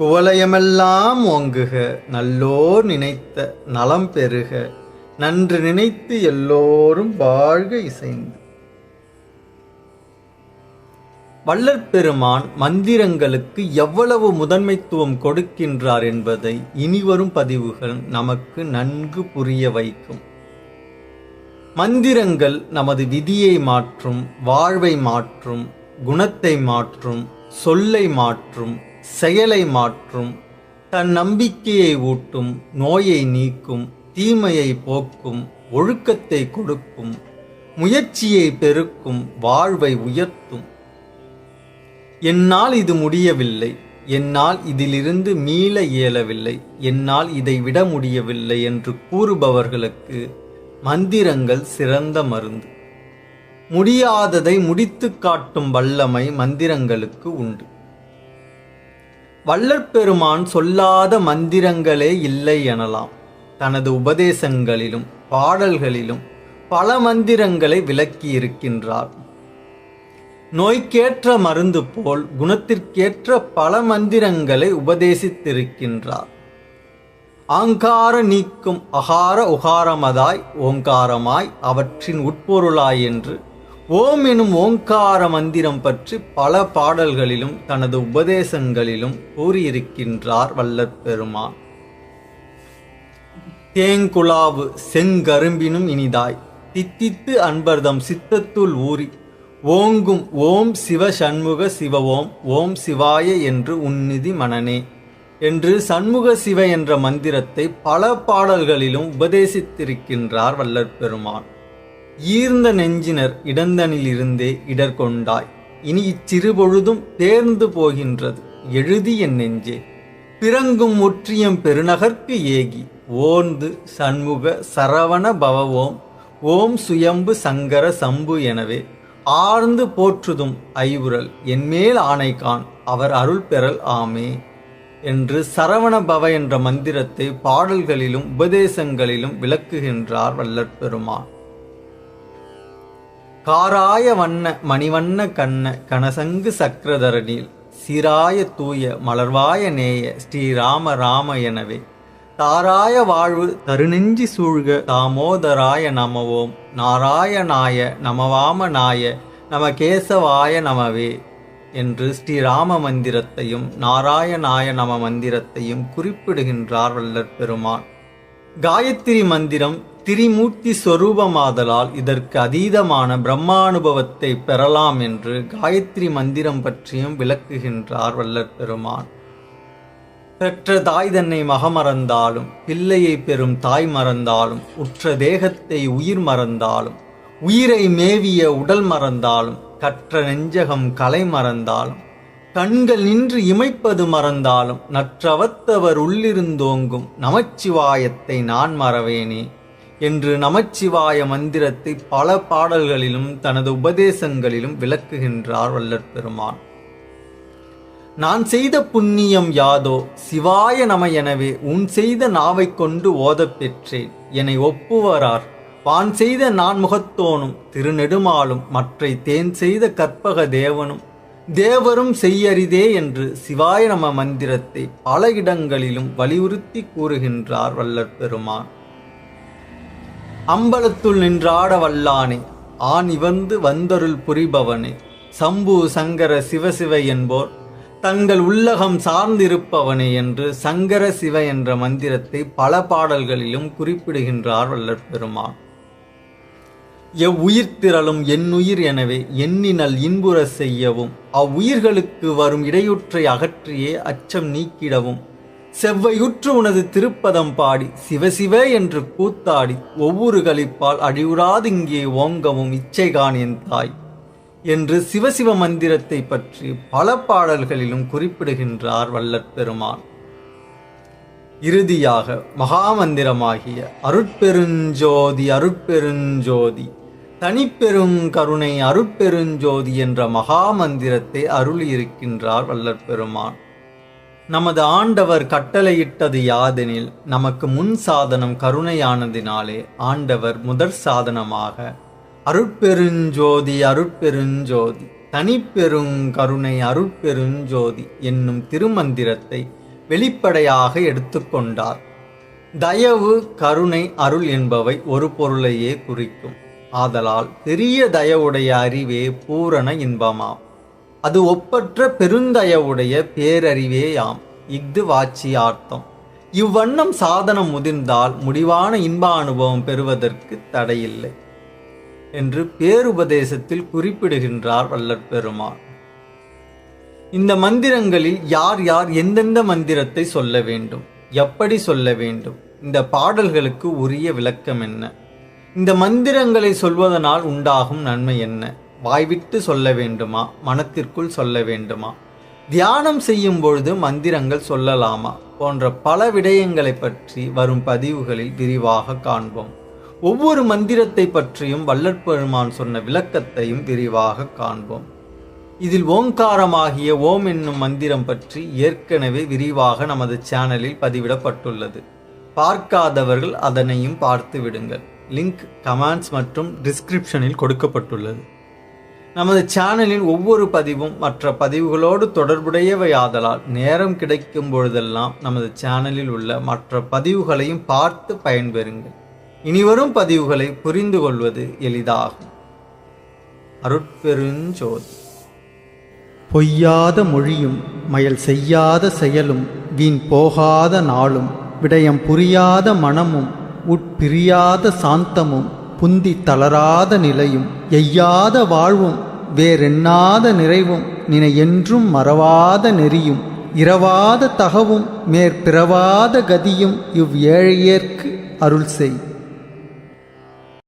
குவலயமெல்லாம் ஓங்குக நல்லோர் நினைத்த நலம் பெறுக நன்று நினைத்து எல்லோரும் வாழ்க இசைந்து. வள்ளற்பெருமான் மந்திரங்களுக்கு எவ்வளவு முதன்மைத்துவம் கொடுக்கின்றார் என்பதை இனிவரும் பதிவுகள் நமக்கு நன்கு புரிய வைக்கும். மந்திரங்கள் நமது விதியை மாற்றும் வாழ்வை மாற்றும் குணத்தை மாற்றும் சொல்லை மாற்றும் செயலை மாற்றும் தன் நம்பிக்கையை ஊட்டும் நோயை நீக்கும் தீமையை போக்கும் ஒழுக்கத்தை கொடுக்கும் முயற்சியை பெருக்கும் வாழ்வை உயர்த்தும். என்னால் இது முடியவில்லை என்னால் இதிலிருந்து மீள இயலவில்லை என்னால் இதை விட முடியவில்லை என்று கூறுபவர்களுக்கு மந்திரங்கள் சிறந்த மருந்து. முடியாததை முடித்துக் காட்டும் வல்லமை மந்திரங்களுக்கு உண்டு. வல்லற்பெருமான் சொல்லாத மந்திரங்களே இல்லை எனலாம். தனது உபதேசங்களிலும் பாடல்களிலும் பல மந்திரங்களை விளக்கியிருக்கின்றார். நோய்க்கேற்ற மருந்து போல் குணத்திற்கேற்ற பல மந்திரங்களை உபதேசித்திருக்கின்றார். ஆங்கார நீக்கும் அகார உகாரமதாய் ஓங்காரமாய் அவற்றின் உட்பொருளாய் என்று ஓம் எனும் ஓங்கார மந்திரம் பற்றி பல பாடல்களிலும் தனது உபதேசங்களிலும் கூறியிருக்கின்றார் வல்லற்பெருமான் தேங்குலாவு செங்கரும்பினும் இனிதாய். தித்தித்து அன்பர்தம் சித்தத்துள் ஊறி. ஓங்கும் ஓம் சிவ சண்முக சிவ ஓம் ஓம் சிவாய என்று உன்னிதி மனனே. என்று சண்முக சிவ என்ற மந்திரத்தை பல பாடல்களிலும் உபதேசித்திருக்கின்றார் வல்லற்பெருமான் ஈர்ந்த நெஞ்சினர் இடந்தனிலிருந்தே இடர் கொண்டாய் இனி இச்சிறுபொழுதும் தேர்ந்து போகின்றது. எழுதி என் நெஞ்சே. பிறங்கும் முற்றியம் பெருநகர்க்கு ஏகி. ஓர்ந்து சண்முக சரவண பவவோம். ஓம் சுயம்பு சங்கர சம்பு எனவே. ஆர்ந்து போற்றுதும் ஐவுரல் என்மேல் ஆணைக்கான் அவர் அருள் பெறல் ஆமே. என்று சரவண பவ என்ற மந்திரத்தை பாடல்களிலும் உபதேசங்களிலும் விளக்குகின்றார் வல்லற்பெருமான். காராய வண்ண மணிவண்ண கண்ண கனசங்கு சக்கரதரனில் சீராய தூய மலர்வாய நேய ஸ்ரீராம ராம எனவே. தாராய வாழ்வு தருநெஞ்சி சூழ்க தாமோதராய நமவோம். நாராயணாய நமவாம நாய நம கேசவாய நமவே என்று ஸ்ரீராம மந்திரத்தையும் நாராயணாய நம மந்திரத்தையும் குறிப்பிடுகின்றார் வல்லற் பெருமான். காயத்ரி மந்திரம் திரிமூர்த்தி ஸ்வரூபமாதலால் இதற்கு அதீதமான பிரம்மானுபவத்தை பெறலாம் என்று காயத்ரி மந்திரம் பற்றியும் விளக்குகின்றார் வல்லற் பெருமான். பெற்ற தாய் தன்னை மகமறந்தாலும் பிள்ளையை பெறும் தாய் மறந்தாலும் உற்ற தேகத்தை உயிர் மறந்தாலும் உயிரை மேவிய உடல் மறந்தாலும் கற்ற நெஞ்சகம் கலை மறந்தாலும் கண்கள் நின்று இமைப்பது மறந்தாலும் நற்றவத்தவர் உள்ளிருந்தோங்கும் நமச்சிவாயத்தை நான் மறவேனே. என்று நமச்சிவாய மந்திரத்தை பல பாடல்களிலும் தனது உபதேசங்களிலும் விளக்குகின்றார் வல்லற் பெருமான். நான் செய்த புண்ணியம் யாதோ சிவாய நம எனவே உன் செய்த நாவைக் கொண்டு ஓதப் பெற்றேன் என்னை ஒப்புவரார். வான் செய்த நான் முகத்தோனும் திருநெடுமாலும் மற்றை தேன் செய்த கற்பக தேவனும். தேவரும் செய்யரிதே என்று சிவாய நம மந்திரத்தை பல இடங்களிலும் வலியுறுத்தி கூறுகின்றார் வல்லற் பெருமான். அம்பலத்துள் நின்றாட வல்லானே ஆண் இவந்து வந்தருள் புரிபவனே. சம்பு சங்கர சிவசிவ என்போர் தங்கள் உள்ளகம் சார்ந்திருப்பவனே என்று சங்கர சிவ என்ற மந்திரத்தை பல பாடல்களிலும் குறிப்பிடுகின்றார் வல்லற் பெருமான் எவ்வுயிர் திரளும் என்னுயிர் எனவே எண்ணினல் இன்புற செய்யவும் அவ்வுயிர்களுக்கு வரும் இடையூற்றை அகற்றியே அச்சம் நீக்கிடவும் செவ்வையுற்று உனது திருப்பதம் பாடி சிவசிவ என்று கூத்தாடி ஒவ்வொரு கழிப்பால் அழிவுறாதிங்கே ஓங்கவும் இச்சைகான் என் தாய் என்று சிவசிவ மந்திரத்தை பற்றி பல பாடல்களிலும் குறிப்பிடுகின்றார் வல்லற்பெருமான் இறுதியாக மகாமந்திரமாகிய அருட்பெருஞ்சோதி அருட்பெருஞ்சோதி தனிப்பெருங்கருணை அருட்பெருஞ்சோதி என்ற மகாமந்திரத்தை அருளியிருக்கின்றார் வல்லற்பெருமான் நமது ஆண்டவர் கட்டளையிட்டது யாதெனில் நமக்கு முன் சாதனம் கருணையானதினாலே ஆண்டவர் முதற் சாதனமாக. அருட்பெருஞ்சோதி அருட்பெருஞ்சோதி தனிப்பெருங்கருணை அருட்பெருஞ்சோதி என்னும் திருமந்திரத்தை வெளிப்படையாக எடுத்துக்கொண்டார் தயவு கருணை அருள் என்பவை ஒரு பொருளையே குறிக்கும். ஆதலால் பெரிய தயவுடைய அறிவே பூரண இன்பமாம். அது ஒப்பற்ற பெருந்தயவுடைய பேரறிவேயாம். இஃது வாச்சியார்த்தம் இவ்வண்ணம் சாதனம் முதிர்ந்தால் முடிவான இன்ப அனுபவம் பெறுவதற்கு தடையில்லை என்று பேருபதேசத்தில் குறிப்பிடுகின்றார் வல்லற் பெருமான். இந்த மந்திரங்களில் யார் யார் எந்தெந்த மந்திரத்தை சொல்ல வேண்டும் எப்படி சொல்ல வேண்டும் இந்த பாடல்களுக்கு உரிய விளக்கம் என்ன இந்த மந்திரங்களை சொல்வதனால் உண்டாகும் நன்மை என்ன வாய்விட்டு சொல்ல வேண்டுமா? மனத்திற்குள் சொல்ல வேண்டுமா? தியானம் செய்யும் பொழுது மந்திரங்கள் சொல்லலாமா? போன்ற பல விடயங்களை பற்றி வரும் பதிவுகளில் விரிவாக காண்போம். ஒவ்வொரு மந்திரத்தை பற்றியும் வல்லற்பெருமான் சொன்ன விளக்கத்தையும் விரிவாக காண்போம். இதில் ஓங்காரமாகிய ஓம் என்னும் மந்திரம் பற்றி ஏற்கனவே விரிவாக நமது சேனலில் பதிவிடப்பட்டுள்ளது. பார்க்காதவர்கள் அதனையும் பார்த்து விடுங்கள். லிங்க் கமெண்ட்ஸ் மற்றும் டிஸ்கிரிப்ஷனில் கொடுக்கப்பட்டுள்ளது. நமது சேனலின் ஒவ்வொரு பதிவும் மற்ற பதிவுகளோடு தொடர்புடையவையாதலால் நேரம் கிடைக்கும் பொழுதெல்லாம் நமது சேனலில் உள்ள மற்ற பதிவுகளையும் பார்த்து பயன்பெறுங்கள். இனிவரும் பதிவுகளை புரிந்து கொள்வது எளிதாகும். அருட்பெருஞ்சோதி. பொய்யாத மொழியும் மயல் செய்யாத செயலும் வீண் போகாத நாளும் விடயம் புரியாத மனமும் உட்பிரியாத சாந்தமும் புந்தி தளராத நிலையும் எய்யாத வாழ்வும் வேறெண்ணாத நிறைவும் நினை என்றும் மறவாத நெறியும் இரவாத தகவும் மேற்பிறவாத கதியும் இவ் ஏழையேற்கு அருள் செய்.